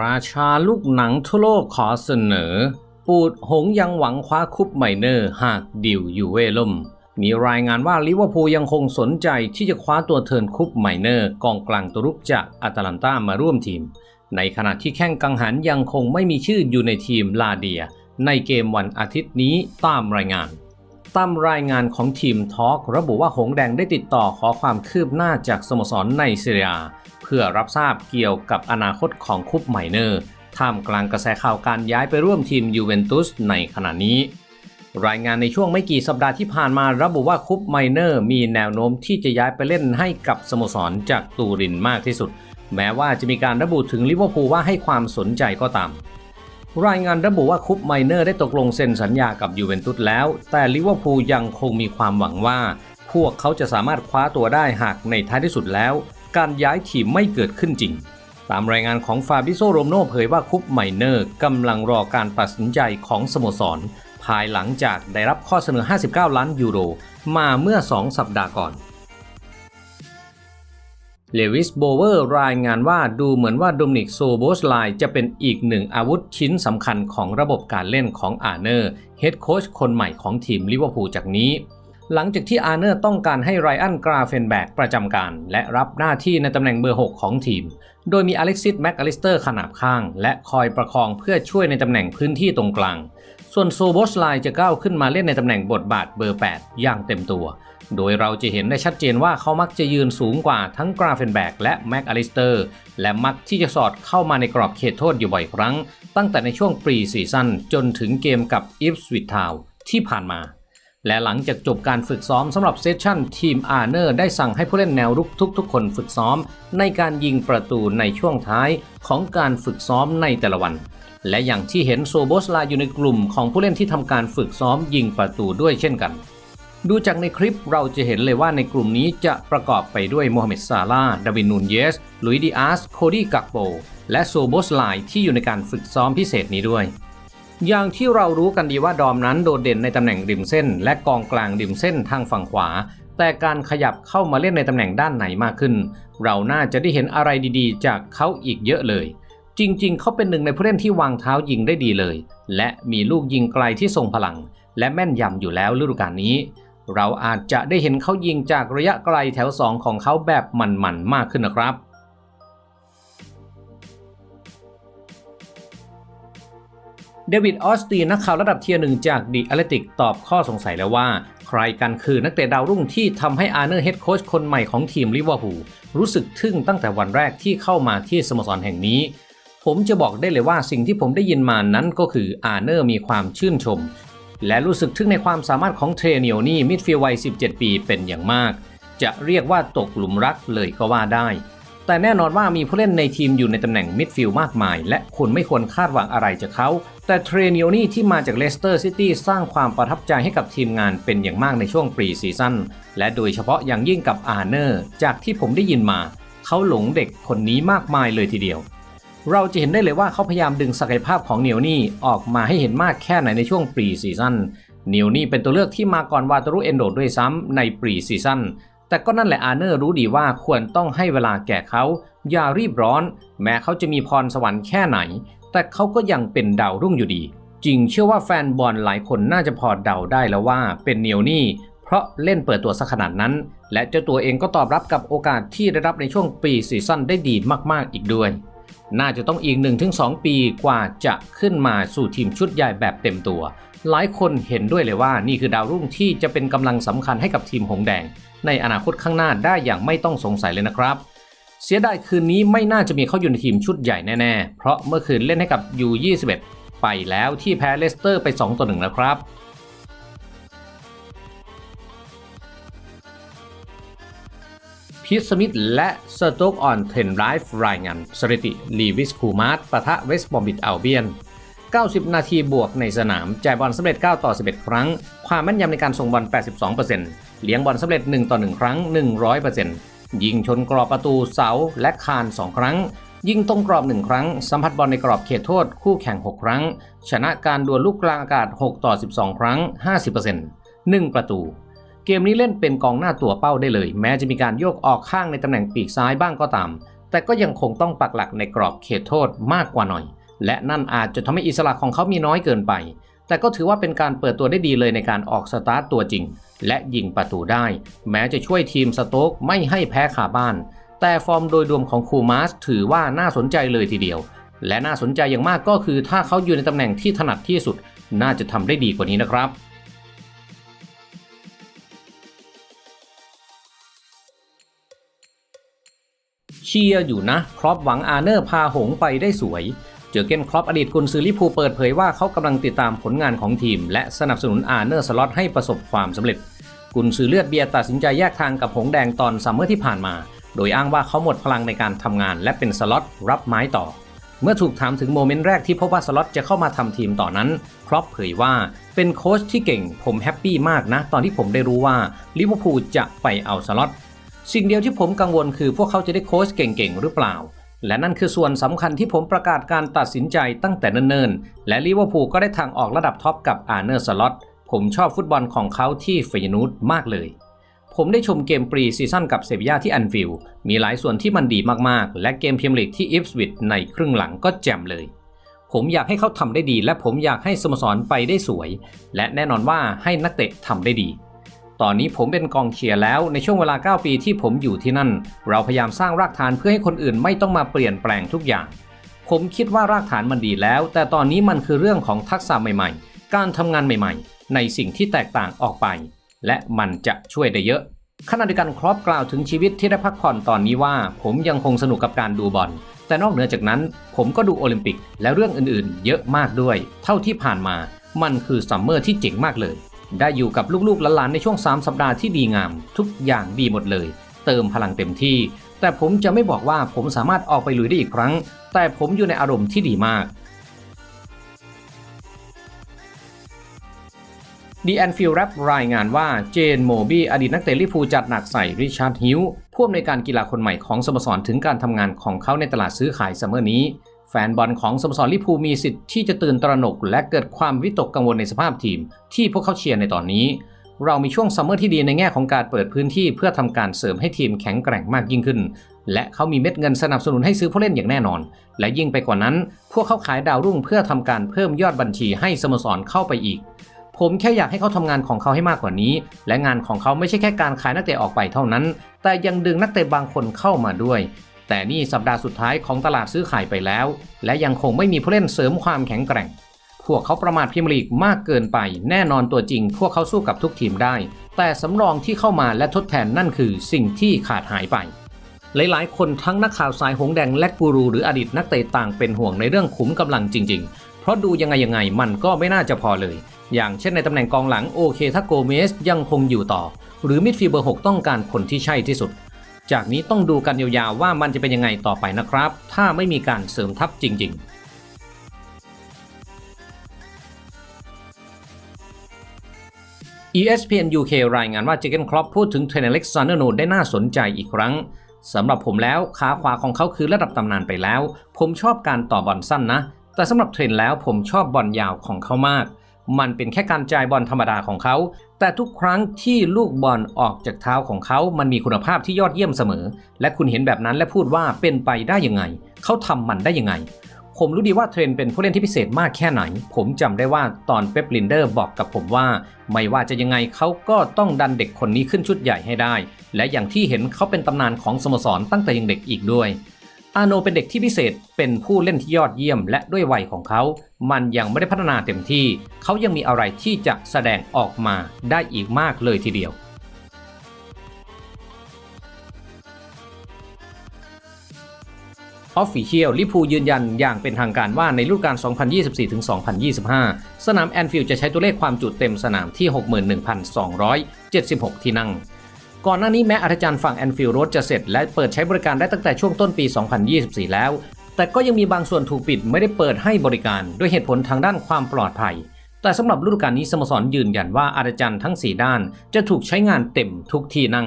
ราชาลูกหนังทั่วโลกขอเสนอ ปูดหงยังหวังคว้าคุปไมเนอร์หากดิวยูเวล่ม มีรายงานว่าลิเวอร์พูลยังคงสนใจที่จะคว้าตัวเทิร์นคุปไมเนอร์ กองกลางตัวรุกจากอาตาลันตามาร่วมทีม ในขณะที่แข้งกังหันยังคงไม่มีชื่ออยู่ในทีมลาเดีย ในเกมวันอาทิตย์นี้ตามรายงานตามรายงานของทีมทอล์กระบุว่าหงแดงได้ติดต่อขอความคืบหน้าจากสโมสรในซีเรีย พื่อรับทราบเกี่ยวกับอนาคตของคุปไมเนอร์ ท่ามกลางกระแสข่าวการย้ายไปร่วมทีมยูเวนตุสในขณะนี้ รายงานในช่วงไม่กี่สัปดาห์ที่ผ่านมาระบุว่าคุปไมเนอร์มีแนวโน้มที่จะย้ายไปเล่นให้กับสโมสรจากตูรินมากที่สุด แม้ว่าจะมีการระบุถึงลิเวอร์พูลว่าให้ความสนใจก็ตามรายงานระบุว่าคุปไมเนอร์ได้ตกลงเซ็นสัญญากับยูเวนตุสแล้ว แต่ลิเวอร์พูลยังคงมีความหวังว่า พวกเขาจะสามารถคว้าตัวได้หากในท้ายที่สุดแล้ว การย้ายทีมไม่เกิดขึ้นจริง ตามรายงานของฟาบิโซโรมโนเผยว่าคุปไมเนอร์กำลังรอการตัดสินใจของสโมสร ภายหลังจากได้รับข้อเสนอ 59 ล้านยูโร มาเมื่อ 2 สัปดาห์ก่อนเลวิสโบเวอร์รายงานว่าดูเหมือนว่าโดมินิกโซโบสไลจะเป็นอีกหนึ่งอาวุธชิ้นสำคัญของระบบการเล่นของอาร์เนอร์เฮดโค้ชคนใหม่ของทีมลิเวอร์พูลจากนี้ หลังจากที่อาร์เนอร์ต้องการให้ไรอันกราเฟนแบกประจำการ และรับหน้าที่ในตำแหน่งเบอร์ 6 ของทีม โดยมีอเล็กซิสแม็กอลิสเตอร์ขนาบข้าง และคอยประคองเพื่อช่วยในตำแหน่งพื้นที่ตรงกลาง ส่วนโซโบสไลจะก้าวขึ้นมาเล่นในตำแหน่งบทบาทเบอร์ 8 อย่างเต็มตัว โดยเราจะเห็นได้ชัดเจนว่าเขามักจะยืนสูงกว่าทั้งกราเฟนแบกและแม็กอลิสเตอร์และมักที่จะสอดเข้ามาในกรอบเขตโทษอยู่บ่อยครั้ง ตั้งแต่ในช่วงปรีซีซั่นจนถึงเกมกับอิฟสวิตทาวที่ผ่านมา และหลังจากจบการฝึกซ้อมสำหรับเซสชั่นทีมอาร์เนอร์ได้สั่งให้ผู้เล่นแนวรุกทุกๆ คนฝึกซ้อม ในการยิงประตูในช่วงท้ายของการฝึกซ้อมในแต่ละวัน และอย่างที่เห็นโซโบสลาอยู่ในกลุ่มของผู้เล่นที่ทำการฝึกซ้อมยิงประตูด้วยเช่นกัน ดูจากในคลิปเราจะเห็นเลยว่าในกลุ่มนี้จะประกอบไปด้วยโมฮัมเหม็ดซาลาดาวินนูนเยสลุยดิอาส โคดี้กักโบและโซโบสไลที่อยู่ในการฝึกซ้อมพิเศษนี้ด้วย อย่างที่เรารู้กันดีว่าดอมนั้นโดดเด่นในตำแหน่งริมเส้น และกองกลางริมเส้นทางฝั่งขวา แต่การขยับเข้ามาเล่นในตำแหน่งด้านไหนมากขึ้น เราน่าจะได้เห็นอะไรดีๆ จากเขาอีกเยอะเลย จริงๆ เขาเป็นหนึ่งในผู้เล่นที่วางเท้ายิงได้ดีเลย และมีลูกยิงไกลที่ทรงพลัง และแม่นยำอยู่แล้วฤดูกาลนี้ เราอาจจะได้เห็นเขายิงจากระยะไกลแถว 2 ของเขาแบบมันๆมากขึ้นนะครับ เดวิดออสตีนนักข่าวระดับเทียร์หนึ่งจากดีอ t เลติกตอบข้อสงสัยแล้วว่า ใครกันคือนักเตะดาวรุ่งที่ทำให้อาร์เนอร์เฮดโค้ชคนใหม่ของทีมลิเวอร์พูลรู้สึกทึ่งตั้งแต่วันแรกที่เข้ามาที่สโมสรแห่งนี้ ผมจะบอกได้เลยว่าสิ่งที่ผมได้ยินมานั้นก็คืออาร์เนอร์มีความชื่นชม และรู้สึกทึ่งในความสามารถของเทรเนียนี่มิดฟิลด์วัย 17 ปีเป็นอย่างมาก จะเรียกว่าตกหลุมรักเลยก็ว่าได้แต่แน่นอนว่ามีผู้เล่นในทีมอยู่ในตำแหน่งมิดฟิลด์มากมาย และคุณไม่ควรคาดหวังอะไรจากเขา แต่เทรเนียนี่ที่มาจากเลสเตอร์ซิตี้สร้างความประทับใจให้กับทีมงานเป็นอย่างมากในช่วงปรีซีซั่นและโดยเฉพาะอย่างยิ่งกับอาร์เนอร์ จากที่ผมได้ยินมา เขาหลงเด็กคนนี้มากมายเลยทีเดียว เราจะเห็นได้เลยว่าเขาพยายามดึงศักยภาพของเนียวนี่ออกมาให้เห็นมากแค่ไหนในช่วงปรีซีซั่นเนียวนี่เป็นตัวเลือกที่มาก่อนวาตารุเอนโดด้วยซ้ำในปรีซีซั่นแต่ก็นั่นแหละอาร์เนอร์รู้ดีว่าควรต้องให้เวลาแก่เขาอย่ารีบร้อน แม้เขาจะมีพรสวรรค์แค่ไหน แต่เขาก็ยังเป็นดาวรุ่งอยู่ดี จริงเชื่อว่าแฟนบอลหลายคนน่าจะพอเดาได้แล้วว่าเป็นเนียวนี่ เพราะเล่นเปิดตัวซะขนาดนั้น และเจ้าตัวเองก็ตอบรับกับโอกาสที่ได้รับในช่วงปีซีซั่นได้ดีมากๆอีกด้วย น่าจะต้องอีก 1-2 ปีกว่าจะขึ้นมาสู่ทีมชุดใหญ่แบบเต็มตัว หลายคนเห็นด้วยเลยว่านี่คือดาวรุ่งที่จะเป็นกำลังสำคัญให้กับทีมหงแดง ในอนาคตข้างหน้าได้อย่างไม่ต้องสงสัยเลยนะครับ เสียดายคืนนี้ไม่น่าจะมีเขาอยู่ในทีมชุดใหญ่แน่ๆ เพราะเมื่อคืนเล่นให้กับ U21 ไปแล้วที่แพ้เลสเตอร์ไป 2 ต่อ1แล้วครับพีทสมิธและสโต๊กออนเทนไลฟ์รายงานสถิติลีวิสคูมาร์ตปะทะเวสต์บอมบิดอัลเบียน 90 นาทีบวกในสนาม จ่ายบอลสำเร็จ 9 ต่อ 11 ครั้ง ความแม่นยำในการส่งบอล 82%เลี้ยงบอลสำเร็จ 1 ต่อ 1 ครั้ง 100% ยิงชนกรอบประตูเสาและคาน 2 ครั้ง ยิงตรงกรอบ 1 ครั้ง สัมผัสบอลในกรอบเขตโทษคู่แข่ง 6 ครั้ง ชนะการดวลลูกกลางอากาศ 6 ต่อ 12 ครั้ง 50% 1 ประตู เกมนี้เล่นเป็นกองหน้าตัวเป้าได้เลย แม้จะมีการโยกออกข้างในตำแหน่งปีกซ้ายบ้างก็ตาม แต่ก็ยังคงต้องปักหลักในกรอบเขตโทษมากกว่าหน่อย และนั่นอาจจะทำให้อิสระของเขามีน้อยเกินไป แต่ก็ถือว่าเป็นการเปิดตัวได้ดีเลยในการออกสตาร์ตตัวจริง และยิงประตูได้ แม้จะช่วยทีมสโต๊กไม่ให้แพ้ขาบ้าน แต่ฟอร์มโดยรวมของคูมาสถือว่าน่าสนใจเลยทีเดียว และน่าสนใจอย่างมากก็คือถ้าเขาอยู่ในตำแหน่งที่ถนัดที่สุด น่าจะทำได้ดีกว่านี้นะครับเชียร์อยู่นะ ครอปหวังอาเนอร์พาหงไปได้สวย เจอเกนครอปอดีตกุนซือลิพูเปิดเผยว่าเขากำลังติดตามผลงานของทีม และสนับสนุนอาร์เนอร์สล็อตให้ประสบความสำเร็จ กุนซือเลือดเบียร์ตัดสินใจแยกทางกับหงแดงตอนซัมเมอร์ที่ผ่านมา โดยอ้างว่าเขาหมดพลังในการทำงาน และเป็นสล็อตรับไม้ต่อ เมื่อถูกถามถึงโมเมนต์แรกที่พบว่าสล็อตจะเข้ามาทำทีมต่อนนั้นครอปเผยว่าเป็นโค้ชที่เก่ง ผมแฮปปี้มากนะ ตอนที่ผมได้รู้ว่าลิเวอร์พูลจะไปเอาสล็อตสิ่งเดียวที่ผมกังวลคือพวกเขาจะได้โค้ชเก่งๆหรือเปล่า และนั่นคือส่วนสำคัญที่ผมประกาศการตัดสินใจตั้งแต่เนิ่นๆ และลิเวอร์พูลก็ได้ทางออกระดับท็อปกับอาร์เนอร์สล็อตผมชอบฟุตบอลของเขาที่เฟยนูดมากเลย ผมได้ชมเกมปรีซีซั่นกับเซบียาที่แอนฟิลมีหลายส่วนที่มันดีมากๆ และเกมพรีเมียร์ลีกที่อิฟสวิตในครึ่งหลังก็แจ่มเลย ผมอยากให้เขาทำได้ดี และผมอยากให้สโมสรไปได้สวย และแน่นอนว่าให้นักเตะทำได้ดี ตอนนี้ผมเป็นกองเชียร์แล้วในช่วงเวลา 9 ปีที่ผมอยู่ที่นั่น เราพยายามสร้างรากฐานเพื่อให้คนอื่นไม่ต้องมาเปลี่ยนแปลงทุกอย่าง ผมคิดว่ารากฐานมันดีแล้ว แต่ตอนนี้มันคือเรื่องของทักษะใหม่ๆ การทำงานใหม่ๆ ในสิ่งที่แตกต่างออกไป และมันจะช่วยได้เยอะขณะเดียวกันครอปกล่าวถึงชีวิตที่ได้พักผ่อนตอนนี้ว่า ผมยังคงสนุกกับการดูบอล แต่นอกเหนือจากนั้น ผมก็ดูโอลิมปิกและเรื่องอื่นๆ เยอะมากด้วย เท่าที่ผ่านมา มันคือซัมเมอร์ที่เจ๋งมากเลย ได้อยู่กับลูกๆหลานๆในช่วง 3 สัปดาห์ที่ดีงาม ทุกอย่างดีหมดเลย เติมพลังเต็มที่ แต่ผมจะไม่บอกว่าผมสามารถออกไปลุยได้อีกครั้ง แต่ผมอยู่ในอารมณ์ที่ดีมากดีแอนฟิลแรปรายงานว่าเจนโมบี้อดีตนักเตะลิพูจัดหนักใส่ริชาร์ดฮิวผู้อำนวยการกีฬาคนใหม่ของสโมสรถึงการทำงานของเขาในตลาดซื้อขายซัมเมอร์นี้ แฟนบอลของสโมสรลิพูมีสิทธิ์ที่จะตื่นตระหนก และเกิดความวิตกกังวลในสภาพทีม ที่พวกเขาเชียร์ในตอนนี้ เรามีช่วงซัมเมอร์ที่ดีในแง่ของการเปิดพื้นที่เพื่อทำการเสริมให้ทีมแข็งแกร่งมากยิ่งขึ้น และเขามีเม็ดเงินสนับสนุนให้ซื้อผู้เล่นอย่างแน่นอน และยิ่งไปกว่านั้น พวกเขาขายดาวรุ่งเพื่อทำการเพิ่มยอดบัญชีให้สโมสรเข้าไปอีก ผมแค่อยากให้เขาทำงานของเขาให้มากกว่านี้ และงานของเขาไม่ใช่แค่การขายนักเตะออกไปเท่านั้น แต่ยังดึงนักเตะบางคนเข้ามาด้วย แต่นี่สัปดาห์สุดท้ายของตลาดซื้อขายไปแล้ว และยังคงไม่มีผู้เล่นเสริมความแข็งแกร่ง พวกเขาประมาทพรีเมียร์ลีกมากเกินไป แน่นอนตัวจริง พวกเขาสู้กับทุกทีมได้ แต่สำรองที่เข้ามาและทดแทนนั่นคือสิ่งที่ขาดหายไป หลายๆ คนทั้งนักข่าวสายหงแดงและกูรูหรืออดีตนักเตะต่างเป็นห่วงในเรื่องขุมกำลังจริง ๆ เพราะดูยังไงยังไงมันก็ไม่น่าจะพอเลย อย่างเช่นในตำแหน่งกองหลังโอเคถ้าโกเมสยังคงอยู่ต่อ หรือมิดฟิลเบอร์6ต้องการคนที่ใช่ที่สุด จากนี้ต้องดูกันยาวๆว่ามันจะเป็นยังไงต่อไปนะครับ ถ้าไม่มีการเสริมทัพจริงๆ ESPN UK รายงานว่าเจเกนครอปพูดถึงเทรนเล็กซานเดอร์โนได้น่าสนใจอีกครั้งสำหรับผมแล้วขาขวาของเขาคือระดับตำนานไปแล้ว ผมชอบการต่อบอลสั้นนะ แต่สำหรับเทรนแล้วผมชอบบอลยาวของเขามาก มันเป็นแค่การจ่ายบอลธรรมดาของเขา แต่ทุกครั้งที่ลูกบอลออกจากเท้าของเขา มันมีคุณภาพที่ยอดเยี่ยมเสมอ และคุณเห็นแบบนั้นและพูดว่าเป็นไปได้ยังไง เขาทำมันได้ยังไง ผมรู้ดีว่าเทรนเป็นผู้เล่นที่พิเศษมากแค่ไหน ผมจำได้ว่าตอนเป๊ปลินเดอร์บอกกับผมว่า ไม่ว่าจะยังไงเขาก็ต้องดันเด็กคนนี้ขึ้นชุดใหญ่ให้ได้ และอย่างที่เห็นเขาเป็นตำนานของสโมสรตั้งแต่ยังเด็กอีกด้วย อาโนเป็นเด็กที่พิเศษ เป็นผู้เล่นที่ยอดเยี่ยม และด้วยวัยของเขา มันยังไม่ได้พัฒนาเต็มที่ เขายังมีอะไรที่จะแสดงออกมาได้อีกมากเลยทีเดียวออฟฟิเชียลลิพูยืนยันอย่างเป็นทางการว่าในฤดูกาล 2024-2025 สนามแอนฟิลด์จะใช้ตัวเลขความจุเต็มสนามที่ 61,276 ที่นั่ง ก่อนหน้านี้แม้อาจารย์ฝั่งแอนฟิลด์โรดจะเสร็จและเปิดใช้บริการได้ตั้งแต่ช่วงต้นปี 2024 แล้ว แต่ก็ยังมีบางส่วนถูกปิดไม่ได้เปิดให้บริการด้วยเหตุผลทางด้านความปลอดภัย แต่สำหรับฤดูกาลนี้สโมสรยืนยันว่าอาจารย์ทั้ง 4 ด้าน จะถูกใช้งานเต็มทุกที่นั่ง